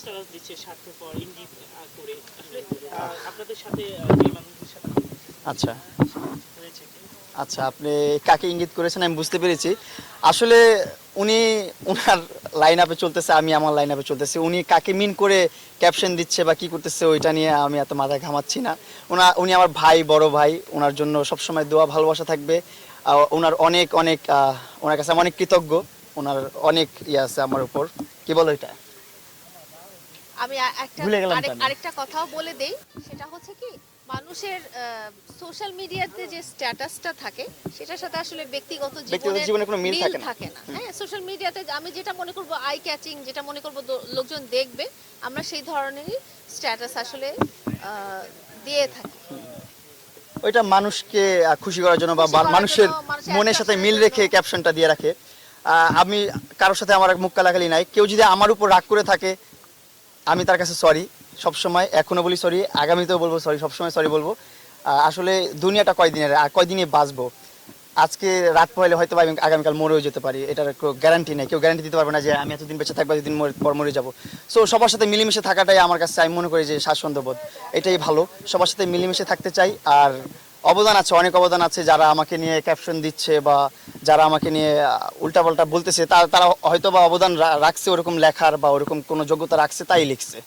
Status দিচ্ছে স্বার্থপর ইঙ্গিত আহ, করে আসলে আপনাদের সাথে আহ, মানুষদের সাথে আচ্ছা। আচ্ছা আপনি কাকে ইঙ্গিত করেছেন? আমি বুঝতে পেরেছি। আসলে উনি ওনার লাইন আপে চলতেছে আমি আমার লাইন আপে চলতেছি। উনি কাকে মিন করে ক্যাপশন দিচ্ছে বা কি করতেছে ওইটা নিয়ে আমি এত মাথা ঘামাচ্ছি না। ওনা উনি আমার ভাই বড় ভাই ওনার জন্য সবসময় দোয়া ভালোবাসা থাকবে। ওনার অনেক অনেক ওনার কাছে আমি অনেক কৃতজ্ঞ। ওনার অনেক ইয়ে আছে আমার উপর। কি বলো এটা? আমি একটা। আরেকটা কথাও বলে দেই সেটা হচ্ছে কি মানুষের সোশ্যাল মিডিয়াতে যে স্ট্যাটাসটা থাকে সেটার সাথে আসলে ব্যক্তিগত জীবনে কোনো মিল থাকে না। হ্যাঁ সোশ্যাল মিডিয়াতে আমি যেটা মনে করব আই ক্যাচিং যেটা মনে করব লোকজন দেখবে আমরা সেই ধরনেরই স্ট্যাটাস আসলে দিয়ে থাকি ওইটা মানুষকে খুশি করার জন্য বা মানুষের মনের সাথে মিল রেখে। ক্যাপশনটা দিয়ে রাখে আমি কারোর সাথে আমার মুখ কালাকালি নাই কেউ যদি আমার উপর রাগ করে থাকে আমি তার কাছে সরি সবসময় এখনও বলি সরি আগামীতেও বলব সরি সবসময় সরি বলব। আসলে দুনিয়াটা কয়দিনের, আর কয়দিনে বাঁচবো? আজকে রাত পহলে হয়তো আমি আগামীকাল মরেও যেতে পারি, এটার গ্যারান্টি নেই। কেউ গ্যারান্টি দিতে পারবে না যে আমি এতদিন বেঁচে থাকব, এতদিন পর মরে যাব। সো সবার সাথে মিলেমিশে থাকাটাই আমার কাছে, আমি মনে করি যে স্বাচ্ছন্দ্যবোধ এটাই ভালো, সবার সাথে মিলেমিশে থাকতে চাই, আর অবদান আছে, অনেক অবদান আছে যারা আমাকে নিয়ে ক্যাপশন দিচ্ছে বা যারা আমাকে নিয়ে উল্টাপাল্টা বলতেছে তারা তারা হয়তো বা অবদান রাখছে, ওরকম লেখার বা ওরকম কোনো যোগ্যতা রাখছে, তাই লিখছে।